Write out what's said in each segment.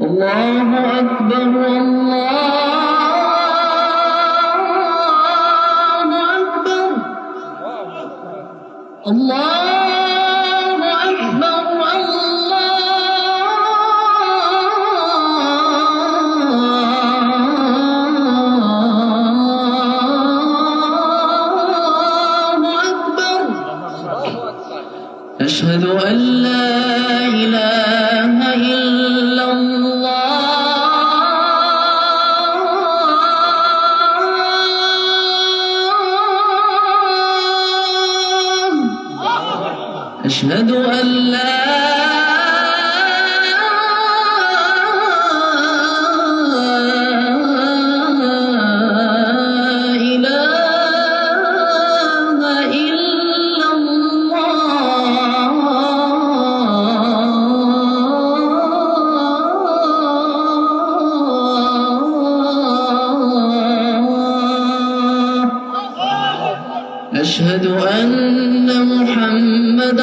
الله أكبر الله أشهد أن لا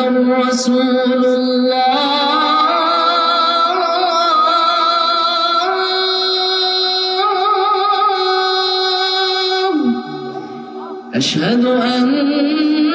رسول الله. أشهد أن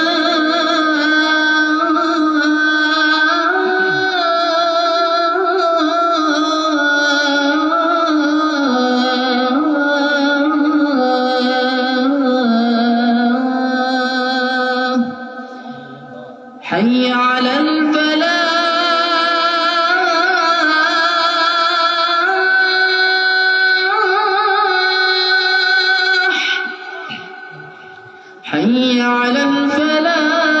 حي على الفلاح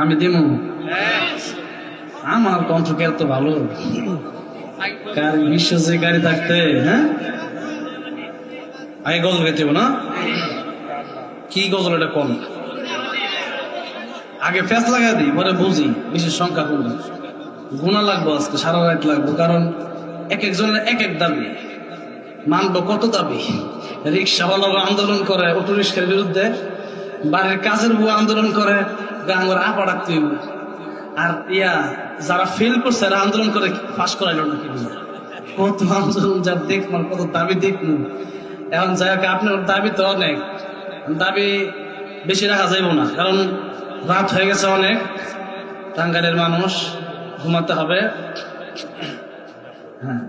আমি দিমু। আমার কণ্ঠ কে এত ভালো? কার যে গাড়ি থাকতে হ্যাঁ? আগে গজল গাইতে না? কি গজল এটা কম আগে ফেস লাগাই দিই, পরে বুঝি, বিশেষ সংখ্যা কম গুণা লাগবো আজকে, সারা রাত লাগবো, কারণ এক একজনের এক এক দাবি। মানবো কত দাবি? রিক্সাওয়ালারা আন্দোলন করে অটো রিক্সার বিরুদ্ধে, বাড়ির কাজের বউ আন্দোলন করে গাঙ্গর আপা ডাকতে হইব। আর ইয়া, যারা ফেল করছে আন্দোলন করে পাশ করাইলো না কত আন্দোলন যার দেখমান কত দাবি দেখমু এখন যাই হোক, আপনার দাবি তো অনেক। দাবি বেশি রাখা যাইব না। কারণ রাত হয়ে গেছে অনেক। টাঙ্গাইলের মানুষ ঘুমাতে হবে। হ্যাঁ।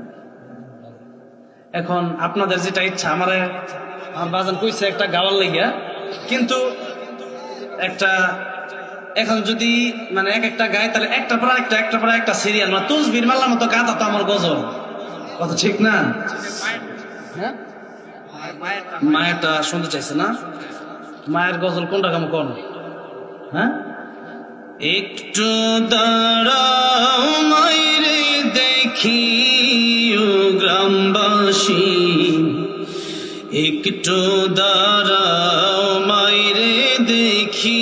এখন আপনাদের যেটা ইচ্ছা আমারে বাজান কইছে একটা গাওয়ার লেগিয়া। কিন্তু একটা এখন যদি মানে এক একটা গায়ে, তাহলে একটা পর একটা একটা পর একটা সিরিয়াল মানে তুলসবির মাল্লার মতো গাতা তো আমার গজল। কথা ঠিক না? হ্যাঁ? মায়েরটা শুনতে চাইছে না? মায়ের গজল কোনটা কেমন কোন? হ্যাঁ? একটু দাঁড়াও মাইরে দেখি গ্রামবাসী। একটু দাঁড়াও মাইরে দেখি